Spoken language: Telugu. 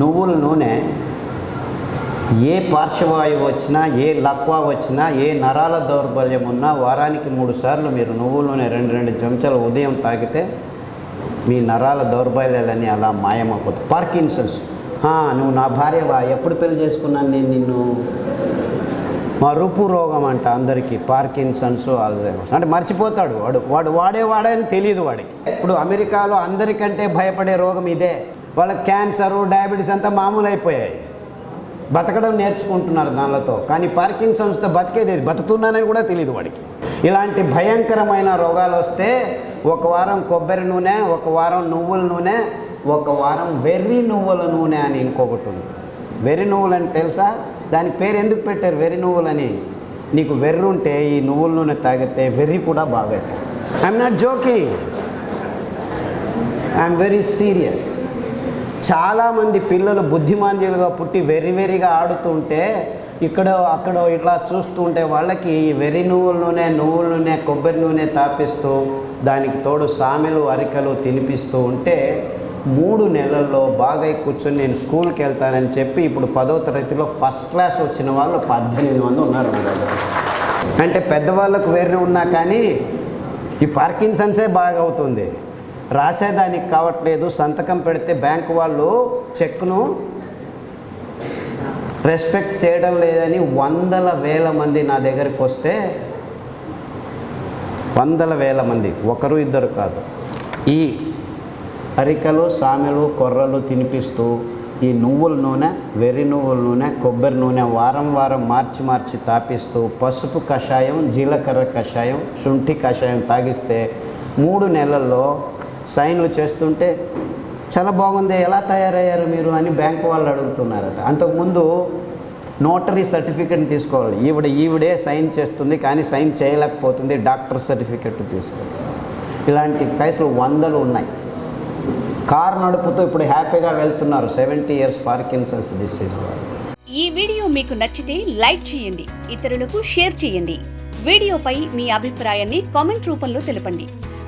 నువ్వుల నూనె ఏ పార్శ్వవాయువు వచ్చినా ఏ లక్వా వచ్చినా ఏ నరాల దౌర్బల్యం ఉన్నా వారానికి మూడు సార్లు మీరు నువ్వుల నూనె రెండు రెండు చెంచాలు ఉదయం తాగితే మీ నరాల దౌర్బల్యాలన్నీ అలా మాయమైపోతాయి. పార్కిన్సన్స్. నువ్వు నా భార్యవా ఎప్పుడు పెళ్ళి చేసుకున్నాను నేను నిన్ను? మరుపు రోగం అంట అందరికీ పార్కిన్సన్స్ ఆల్జైమర్స్. అంటే మర్చిపోతాడు వాడు. వాడు వాడే వాడే అని తెలియదు వాడికి. ఇప్పుడు అమెరికాలో అందరికంటే భయపడే రోగం ఇదే. వాళ్ళకి క్యాన్సరు డయాబెటీస్ అంతా మామూలు అయిపోయాయి బతకడం నేర్చుకుంటున్నారు దానిలతో. కానీ పార్కిన్సన్స్తో బతికేది బతుకుతున్నానని కూడా తెలియదు వాడికి. ఇలాంటి భయంకరమైన రోగాలు వస్తే ఒక వారం కొబ్బరి నూనె ఒక వారం నువ్వుల నూనె ఒక వారం వెర్రి నువ్వుల నూనె అని ఇంకొకటి ఉంది. వెర్రి నువ్వులు అని తెలుసా? దాని పేరు ఎందుకు పెట్టారు వెర్రి నువ్వులని? నీకు వెర్రి ఉంటే ఈ నువ్వుల నూనె తాగితే వెర్రి కూడా బాగా I'm not joking I'm very serious చాలామంది పిల్లలు బుద్ధిమాంద్యులుగా పుట్టి వెర్రి వెర్రిగా ఆడుతుంటే ఇక్కడ అక్కడ ఇట్లా చూస్తూ ఉంటే వాళ్ళకి ఈ వెర్రి నువ్వుల నూనె నువ్వుల నూనె కొబ్బరి నూనె తాపిస్తూ దానికి తోడు సామెలు అరికలు తినిపిస్తూ ఉంటే మూడు నెలల్లో బాగా కూర్చొని నేను స్కూల్కి వెళ్తానని చెప్పి ఇప్పుడు పదో తరగతిలో ఫస్ట్ క్లాస్ వచ్చిన వాళ్ళు పద్దెనిమిది మంది ఉన్నారు. దగ్గర అంటే పెద్దవాళ్ళకు వెర్రి ఉన్నా కానీ ఈ పార్కిన్సన్సే బాగా అవుతుంది. రాసేదానికి కావట్లేదు సంతకం పెడితే బ్యాంకు వాళ్ళు చెక్ను రెస్పెక్ట్ చేయడం లేదని వందల వేల మంది నా దగ్గరికి వస్తే వందల వేల మంది ఒకరు ఇద్దరు కాదు. ఈ అరికలు సామెలు కొర్రలు తినిపిస్తూ ఈ నువ్వుల నూనె వెర్రి నువ్వుల నూనె కొబ్బరి నూనె వారం వారం మార్చి మార్చి తాపిస్తూ పసుపు కషాయం జీలకర్ర కషాయం శుంఠి కషాయం తాగిస్తే మూడు నెలల్లో సైన్లు చేస్తుంటే చాలా బాగుంది ఎలా తయారయ్యారు మీరు అని బ్యాంకు వాళ్ళు అడుగుతున్నారట. అంతకుముందు నోటరీ సర్టిఫికెట్ని తీసుకోవాలి. ఈవిడ ఈవిడే సైన్ చేస్తుంది కానీ సైన్ చేయలేకపోతుంది డాక్టర్ సర్టిఫికెట్ తీసుకోవాలి. ఇలాంటి కేసులు వందలు ఉన్నాయి. కారు నడుపుతూ ఇప్పుడు హ్యాపీగా వెళ్తున్నారు సెవెంటీ ఇయర్స్ పార్కిన్సన్స్ డిసీజ్ వాళ్ళు. ఈ వీడియో మీకు నచ్చితే లైక్ చేయండి ఇతరులకు షేర్ చేయండి. వీడియోపై మీ అభిప్రాయాన్ని కామెంట్ రూపంలో తెలపండి.